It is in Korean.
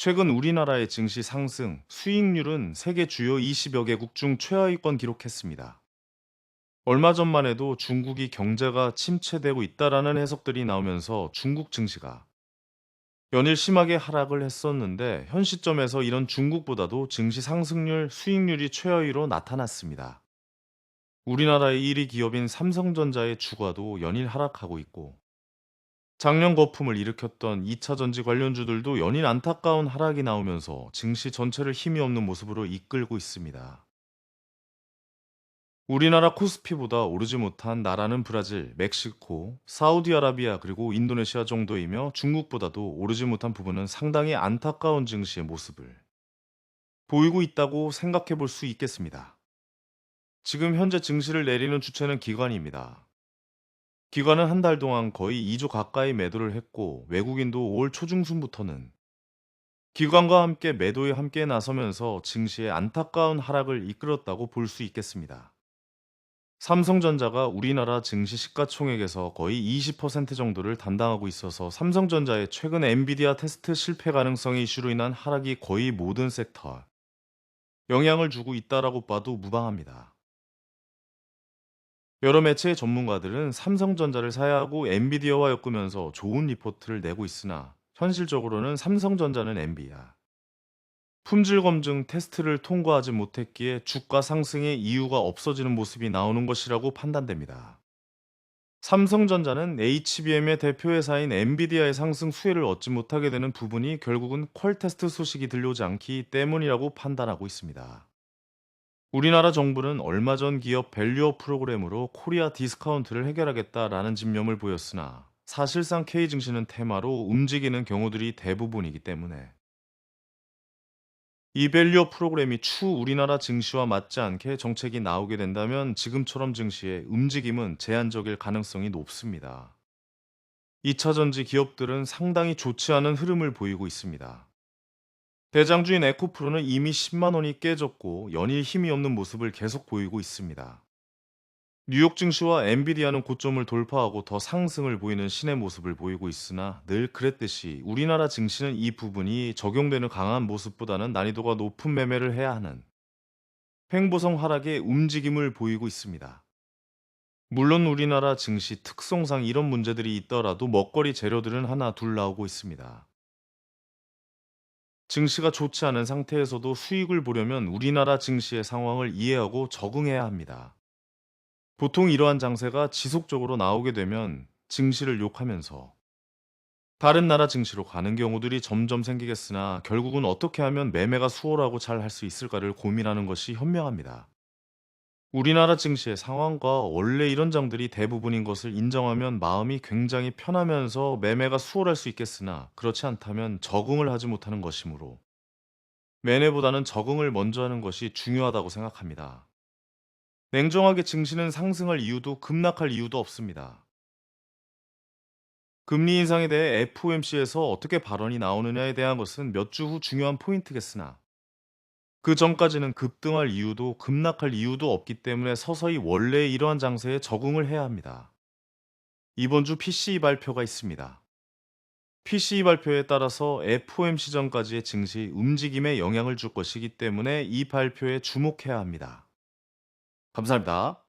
최근 우리나라의 증시 상승, 수익률은 세계 주요 20여 개국 중 최하위권 기록했습니다. 얼마 전만 해도 중국이 경제가 침체되고 있다라는 해석들이 나오면서 중국 증시가 연일 심하게 하락을 했었는데 현 시점에서 이런 중국보다도 증시 상승률, 수익률이 최하위로 나타났습니다. 우리나라의 1위 기업인 삼성전자의 주가도 연일 하락하고 있고 작년 거품을 일으켰던 2차 전지 관련주들도 연일 안타까운 하락이 나오면서 증시 전체를 힘이 없는 모습으로 이끌고 있습니다. 우리나라 코스피보다 오르지 못한 나라는 브라질, 멕시코, 사우디아라비아 그리고 인도네시아 정도이며 중국보다도 오르지 못한 부분은 상당히 안타까운 증시의 모습을 보이고 있다고 생각해 볼 수 있겠습니다. 지금 현재 증시를 내리는 주체는 기관입니다. 기관은 한달 동안 거의 2조 가까이 매도를 했고 외국인도 올 초중순부터는 기관과 함께 매도에 함께 나서면서 증시의 안타까운 하락을 이끌었다고 볼 수 있겠습니다. 삼성전자가 우리나라 증시 시가총액에서 거의 20% 정도를 담당하고 있어서 삼성전자의 최근 엔비디아 테스트 실패 가능성의 이슈로 인한 하락이 거의 모든 섹터에 영향을 주고 있다라고 봐도 무방합니다. 여러 매체의 전문가들은 삼성전자를 사야 하고 엔비디아와 엮으면서 좋은 리포트를 내고 있으나 현실적으로는 삼성전자는 엔비디아 품질 검증 테스트를 통과하지 못했기에 주가 상승의 이유가 없어지는 모습이 나오는 것이라고 판단됩니다. 삼성전자는 HBM의 대표회사인 엔비디아의 상승 수혜를 얻지 못하게 되는 부분이 결국은 퀄 테스트 소식이 들려오지 않기 때문이라고 판단하고 있습니다. 우리나라 정부는 얼마 전 기업 밸류업 프로그램으로 코리아 디스카운트를 해결하겠다라는 집념을 보였으나 사실상 K 증시는 테마로 움직이는 경우들이 대부분이기 때문에 이 밸류업 프로그램이 추 우리나라 증시와 맞지 않게 정책이 나오게 된다면 지금처럼 증시의 움직임은 제한적일 가능성이 높습니다. 2차 전지 기업들은 상당히 좋지 않은 흐름을 보이고 있습니다. 대장주인 에코프로는 이미 10만 원이 깨졌고 연일 힘이 없는 모습을 계속 보이고 있습니다. 뉴욕 증시와 엔비디아는 고점을 돌파하고 더 상승을 보이는 신의 모습을 보이고 있으나 늘 그랬듯이 우리나라 증시는 이 부분이 적용되는 강한 모습보다는 난이도가 높은 매매를 해야 하는 횡보성 하락의 움직임을 보이고 있습니다. 물론 우리나라 증시 특성상 이런 문제들이 있더라도 먹거리 재료들은 하나 둘 나오고 있습니다. 증시가 좋지 않은 상태에서도 수익을 보려면 우리나라 증시의 상황을 이해하고 적응해야 합니다. 보통 이러한 장세가 지속적으로 나오게 되면 증시를 욕하면서 다른 나라 증시로 가는 경우들이 점점 생기겠으나 결국은 어떻게 하면 매매가 수월하고 잘 할 수 있을까를 고민하는 것이 현명합니다. 우리나라 증시의 상황과 원래 이런 장들이 대부분인 것을 인정하면 마음이 굉장히 편하면서 매매가 수월할 수 있겠으나 그렇지 않다면 적응을 하지 못하는 것이므로 매매보다는 적응을 먼저 하는 것이 중요하다고 생각합니다. 냉정하게 증시는 상승할 이유도 급락할 이유도 없습니다. 금리 인상에 대해 FOMC에서 어떻게 발언이 나오느냐에 대한 것은 몇 주 후 중요한 포인트겠으나 그 전까지는 급등할 이유도 급락할 이유도 없기 때문에 서서히 원래 이러한 장세에 적응을 해야 합니다. 이번 주 PCE 발표가 있습니다. PCE 발표에 따라서 FOMC 전까지의 증시 움직임에 영향을 줄 것이기 때문에 이 발표에 주목해야 합니다. 감사합니다.